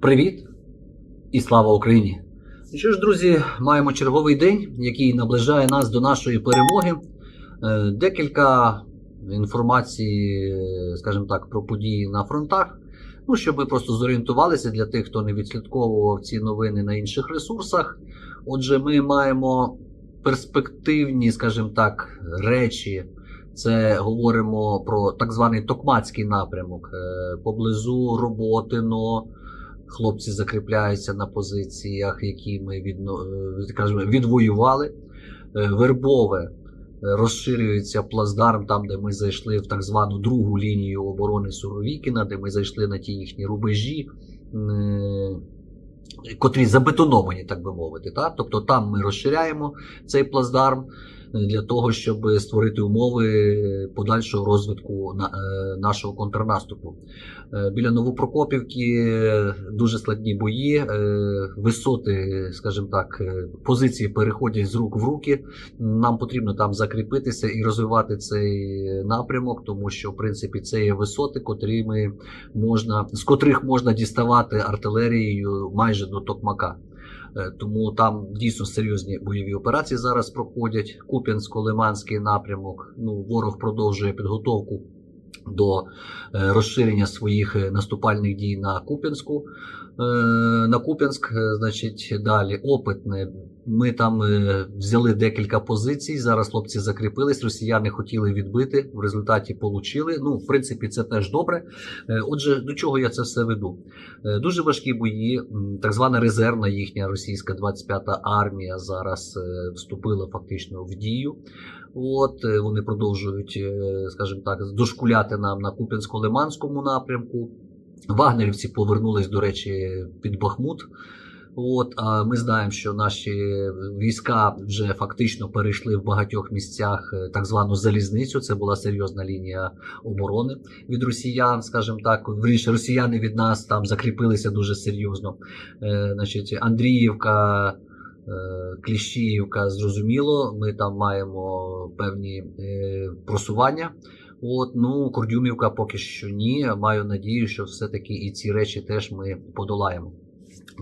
Привіт і слава Україні! Що ж, друзі, маємо черговий день, який наближає нас до нашої перемоги. Е, Декілька інформації, скажімо так, про події на фронтах. Ну, щоб ви просто зорієнтувалися для тих, хто не відслідковував ці новини на інших ресурсах. Отже, ми маємо перспективні, скажімо так, речі. Це говоримо про так званий Токмацький напрямок е, поблизу Роботино. Хлопці закріпляються на позиціях, які ми відно, е, скажімо, відвоювали. Е, Вербове е, розширюється плацдарм, там, де ми зайшли в так звану другу лінію оборони Суровікіна, де ми зайшли на ті їхні рубежі, котрі забетоновані, так би мовити. Так? Тобто там ми розширяємо цей плацдарм для того, щоб створити умови подальшого розвитку е, нашого контрнаступу. Е, Біля Новопрокопівки дуже складні бої, е, висоти, скажімо так, позиції переходять з рук в руки. Нам потрібно там закріпитися і розвивати цей напрямок, тому що в принципі це є висоти, котрі ми можна, з котрих можна діставати артилерією майже до Токмака. Е, Тому там дійсно серйозні бойові операції зараз проходять. Куп'янсько-Лиманський напрямок. Ну, ворог продовжує підготовку до е, розширення своїх е, наступальних дій на Куп'янську. Е, На Куп'янськ, значить, далі опитне. Ми там взяли декілька позицій. Зараз хлопці закріпились. Росіяни хотіли відбити, в результаті получили. Ну, в принципі, це теж добре. Отже, до чого я це все веду? Дуже важкі бої, так звана резервна їхня російська 25-та армія зараз вступила фактично в дію. От е, вони продовжують, е, скажімо так, дошкуляти нам на Куп'янсько-Лиманському напрямку. Вагнерівці повернулись, до речі, під Бахмут. От, а ми знаємо, що наші війська вже фактично перейшли в багатьох місцях е, так звану залізницю. Це була серйозна лінія оборони від росіян, скажімо так. Вірніше, росіяни від нас там закріпилися дуже серйозно. Е, значить, Андріївка, Кліщіївка, зрозуміло, ми там маємо певні е, просування. От, ну, Кордюмівка поки що ні. Маю надію, що все-таки і ці речі теж ми подолаємо.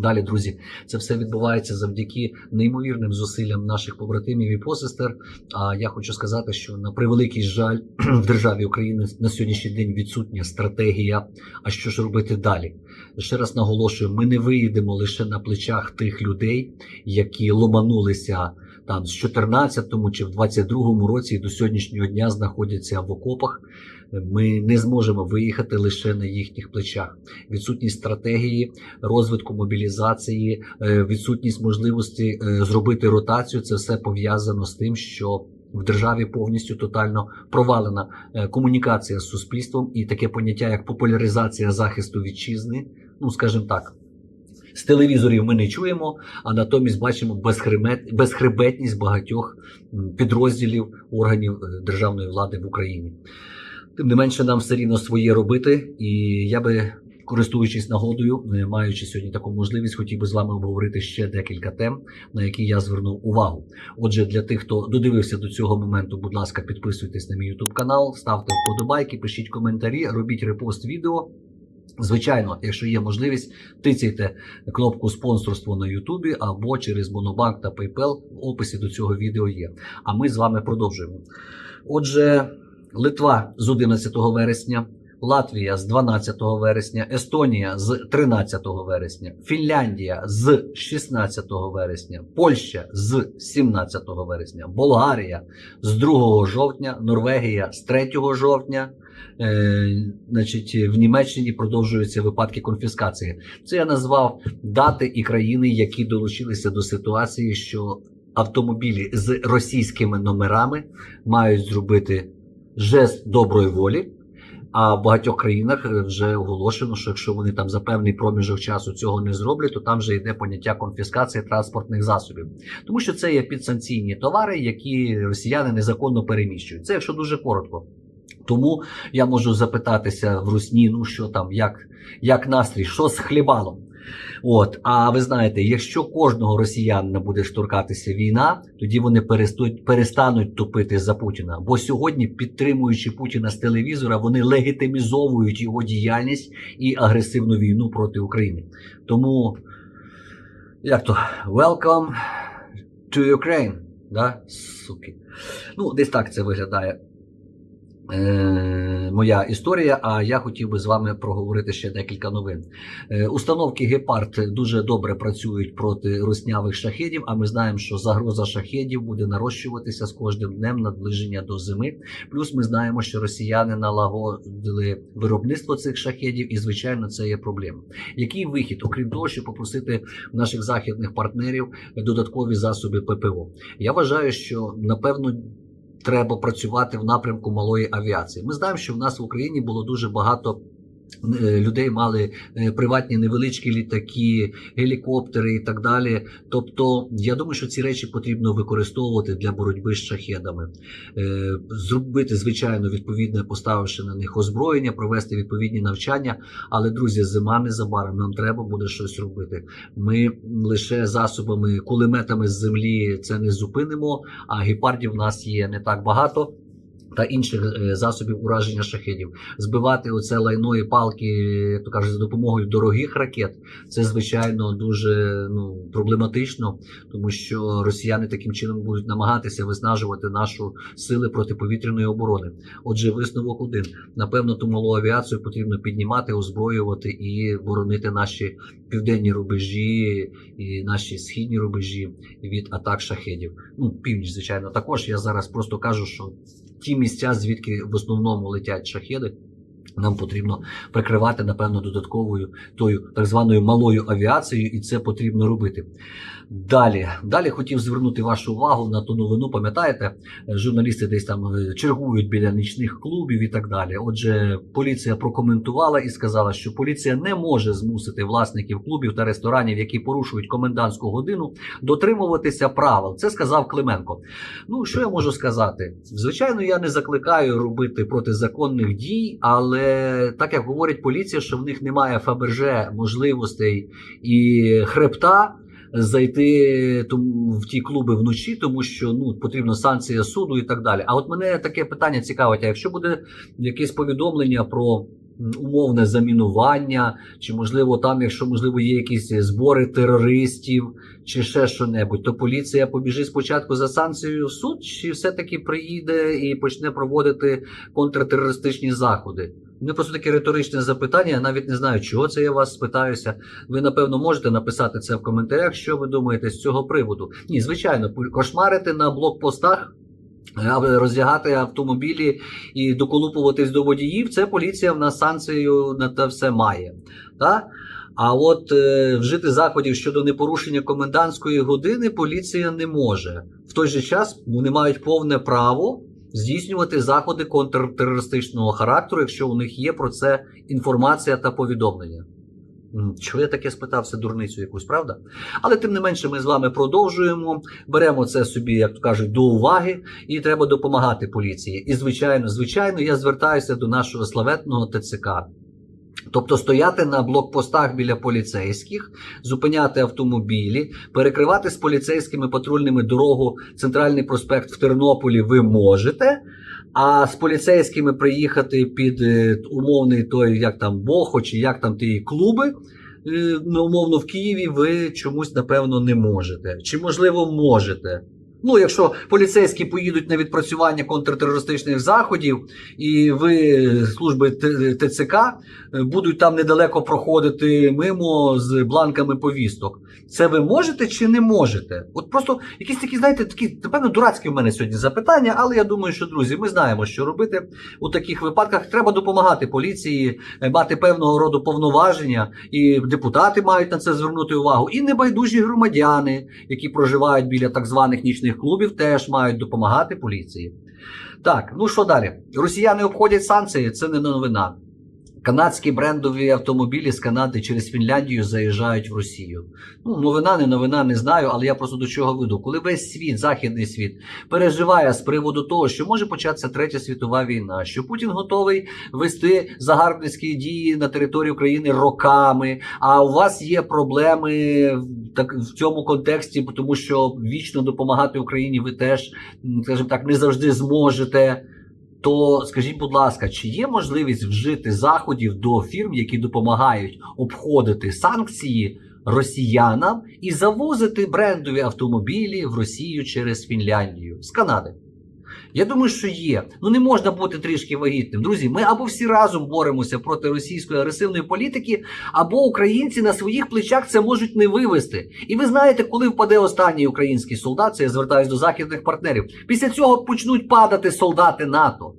Далі, друзі, це все відбувається завдяки неймовірним зусиллям наших побратимів і посестер. А я хочу сказати, що на превеликий жаль в державі України на сьогоднішній день відсутня стратегія. А що ж робити далі? Ще раз наголошую: ми не виїдемо лише на плечах тих людей, які ломанулися там з 14-му чи в 22-му році і до сьогоднішнього дня знаходяться в окопах. Ми не зможемо виїхати лише на їхніх плечах. Відсутність стратегії, розвитку мобілізації, е, відсутність можливості е, зробити ротацію це все пов'язано з тим, що в державі повністю тотально провалена е, комунікація з суспільством і таке поняття, як популяризація захисту вітчизни. Ну, скажімо так. З телевізорів ми не чуємо, а натомість бачимо безхребет, безхребетність багатьох підрозділів органів державної влади в Україні. Тим не менше, нам все рівно своє робити, і я би, користуючись нагодою, е, маючи сьогодні таку можливість, хотів би з вами обговорити ще декілька тем, на які я звернув увагу. Отже, для тих, хто додивився до цього моменту, будь ласка, підписуйтесь на мій YouTube канал, ставте вподобайки, пишіть коментарі, робіть репост відео. Звичайно, якщо є можливість, тицяйте кнопку спонсорство на Ютубі або через Монобанк та PayPal в описі до цього відео є. А ми з вами продовжуємо. Отже, Литва з 11 вересня, Латвія з 12 вересня, Естонія з 13 вересня, Фінляндія з 16 вересня, Польща з 17 вересня, Болгарія з 2 жовтня, Норвегія з 3 жовтня. Е, значить, в Німеччині продовжуються випадки конфіскації. Це я назвав дати і країни, які долучилися до ситуації, що автомобілі з російськими номерами мають зробити жест доброї волі. А в багатьох країнах е, вже оголошено, що якщо вони там за певний проміжок часу цього не зроблять, то там вже йде поняття конфіскації транспортних засобів, тому що це є підсанкційні товари, які росіяни незаконно переміщують. Це якщо дуже коротко. Тому я можу запитатися в Русні, ну що там, як, як настрій, що з хлібалом. От, а ви знаєте, якщо кожного росіянина буде штуркатися війна, тоді вони перестуть, перестануть тупити за Путіна. Бо сьогодні, підтримуючи Путіна з телевізора, вони легітимізовують його діяльність і агресивну війну проти України. Тому, як то, welcome to Ukraine. Да? Суки. Ну, десь так це виглядає. Е, моя історія, а я хотів би з вами проговорити ще декілька новин. Е, установки Гепард дуже добре працюють проти руснявих шахедів, а ми знаємо, що загроза шахедів буде нарощуватися з кожним днем наближення до зими. Плюс ми знаємо, що росіяни налагодили виробництво цих шахедів, і звичайно, це є проблема. Який вихід, окрім того, щоб попросити наших західних партнерів додаткові засоби ППО? Я вважаю, що напевно треба працювати в напрямку малої авіації. Ми знаємо, що в нас в Україні було дуже багато. Е, Людей мали е, приватні невеличкі літаки, гелікоптери і так далі. Тобто, я думаю, що ці речі потрібно використовувати для боротьби з шахедами, Е, зробити звичайно відповідне, поставивши на них озброєння, провести відповідні навчання. Але друзі, зима незабаром нам треба буде щось робити. Ми лише засобами, кулеметами з землі це не зупинимо. А гепардів в нас є не так багато. Та інших е, засобів ураження шахедів збивати оце лайно і палки, як то кажуть, за допомогою дорогих ракет. Це звичайно дуже ну проблематично, тому що росіяни таким чином будуть намагатися виснажувати нашу сили протиповітряної оборони. Отже, висновок один: напевно, ту малу авіацію потрібно піднімати, озброювати і боронити наші південні рубежі і наші східні рубежі від атак шахедів. Ну, північ, звичайно, також я зараз просто кажу, що ті місця, звідки в основному летять шахеди. Нам потрібно прикривати, напевно, додатковою тою так званою малою авіацією, і це потрібно робити. Далі, далі хотів звернути вашу увагу на ту новину. Пам'ятаєте, журналісти десь там е, чергують біля нічних клубів і так далі. Отже, поліція прокоментувала і сказала, що поліція не може змусити власників клубів та ресторанів, які порушують комендантську годину, дотримуватися правил. Це сказав Клименко. Ну що я можу сказати? Звичайно, я не закликаю робити протизаконних дій, але так як говорить поліція, що в них немає фаберже можливостей і хребта. Зайти в ті клуби вночі, тому що ну потрібна санкція суду і так далі. А от мене таке питання цікавить: а якщо буде якесь повідомлення про умовне замінування, чи можливо там, якщо можливо є якісь збори терористів, чи ще що-небудь, то поліція побіжить спочатку за санкцією в суд, чи все-таки приїде і почне проводити контртерористичні заходи? Не просто таке риторичне запитання. Я навіть не знаю, чого це я вас спитаюся. Ви напевно можете написати це в коментарях, що ви думаєте з цього приводу. Ні, звичайно, кошмарити на блокпостах. Роздягати автомобілі і доколупуватись до водіїв, це поліція в нас санкцію на те все має. Так? А от е, вжити заходів щодо непорушення комендантської години поліція не може. В той же час вони мають повне право здійснювати заходи контртерористичного характеру, якщо у них є про це інформація та повідомлення. Чого я таке спитався дурницю якусь, правда? Але тим не менше, ми з вами продовжуємо, беремо це собі, як то кажуть, до уваги, і треба допомагати поліції. І звичайно, звичайно, я звертаюся до нашого славетного ТЦК. Тобто стояти на блокпостах біля поліцейських, зупиняти автомобілі, перекривати з поліцейськими патрульними дорогу Центральний проспект в Тернополі ви можете. А з поліцейськими приїхати під е, умовний той, як там Бохо, чи як там ті клуби, е, ну, умовно, в Києві ви чомусь, напевно, не можете. Чи, можливо, можете. Ну, якщо поліцейські поїдуть на відпрацювання контртерористичних заходів, і ви, служби ТЦК, будуть там недалеко проходити мимо з бланками повісток. Це ви можете чи не можете? От просто якісь такі, знаєте, такі, напевно, дурацькі в мене сьогодні запитання, але я думаю, що друзі, ми знаємо, що робити у таких випадках. Треба допомагати поліції, е, мати певного роду повноваження, і депутати мають на це звернути увагу. І небайдужі громадяни, які проживають біля так званих нічних клубів, теж мають допомагати поліції. Так, ну що далі? Росіяни обходять санкції, це не новина. Канадські брендові автомобілі з Канади через Фінляндію заїжджають в Росію. Ну, новина, не новина, не знаю, але я просто до чого веду. Коли весь світ, західний світ, переживає з приводу того, що може початися третя світова війна, що Путін готовий вести загарбницькі дії на території України роками. А у вас є проблеми так в цьому контексті, тому що вічно допомагати Україні ви теж, скажімо так, не завжди зможете. То скажіть, будь ласка, чи є можливість вжити заходів до фірм, які допомагають обходити санкції росіянам і завозити брендові автомобілі в Росію через Фінляндію з Канади? Я думаю, що є. Ну не можна бути трішки вагітним. Друзі, ми або всі разом боремося проти російської агресивної політики, або українці на своїх плечах це можуть не вивести. І ви знаєте, коли впаде останній український солдат, це я звертаюся до західних партнерів. Після цього почнуть падати солдати НАТО.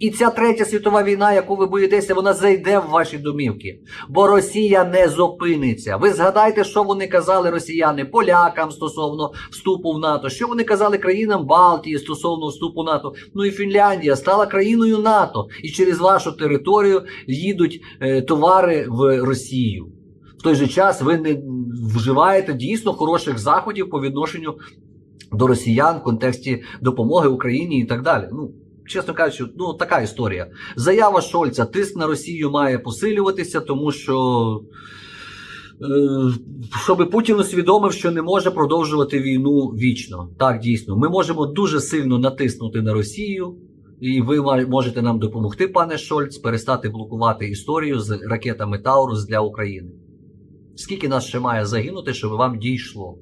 І ця третя світова війна, яку ви боїтеся, вона зайде в ваші домівки. Бо Росія не зупиниться. Ви згадайте, що вони казали росіяни полякам стосовно вступу в НАТО, що вони казали країнам Балтії стосовно вступу в НАТО. Ну і Фінляндія стала країною НАТО, і через вашу територію їдуть е, товари в Росію. В той же час ви не вживаєте дійсно хороших заходів по відношенню до росіян в контексті допомоги Україні і так далі. Ну, чесно кажучи, ну така історія. Заява Шольца, тиск на Росію має посилюватися, тому що. е, Щоб Путін усвідомив, що не може продовжувати війну вічно. Так, дійсно, ми можемо дуже сильно натиснути на Росію, і ви можете нам допомогти, пане Шольц, перестати блокувати історію з ракетами Таурус для України. Скільки нас ще має загинути, щоб вам дійшло?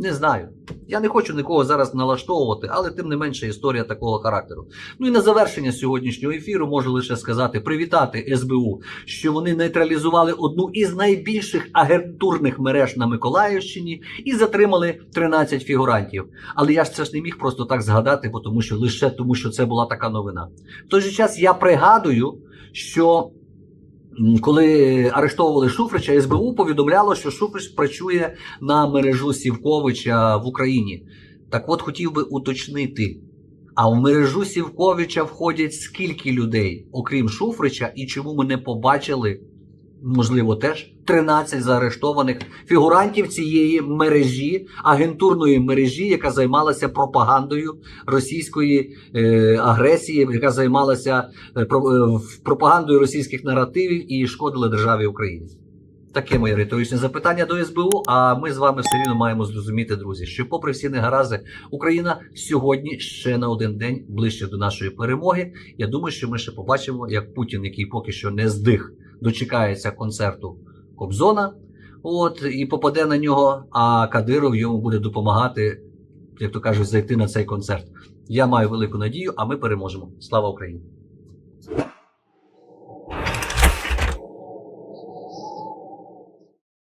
Не знаю. Я не хочу нікого зараз налаштовувати, але тим не менше історія такого характеру. Ну і на завершення сьогоднішнього ефіру можу лише сказати: привітати СБУ, що вони нейтралізували одну із найбільших агентурних мереж на Миколаївщині і затримали 13 фігурантів. Але я ж це ж не міг просто так згадати, бо тому що лише тому, що це була така новина. В той же час я пригадую, що. Коли арештовували Шуфрича, СБУ повідомляло, що Шуфрич працює на мережу Сівковича в Україні. Так от хотів би уточнити. А в мережу Сівковича входять скільки людей, окрім Шуфрича, і чому ми не побачили, можливо, теж 13 заарештованих фігурантів цієї мережі, агентурної мережі, яка займалася пропагандою російської е, агресії, яка займалася е, е, пропагандою російських наративів і шкодила державі Україні. Таке моє риторичне запитання до СБУ. А ми з вами все рівно маємо зрозуміти, друзі, що, попри всі негаразди, Україна сьогодні ще на один день ближче до нашої перемоги. Я думаю, що ми ще побачимо, як Путін, який поки що не здих, дочекається концерту Кобзона. От і попаде на нього, а Кадиров йому буде допомагати, як то кажуть, зайти на цей концерт. Я маю велику надію, а ми переможемо. Слава Україні!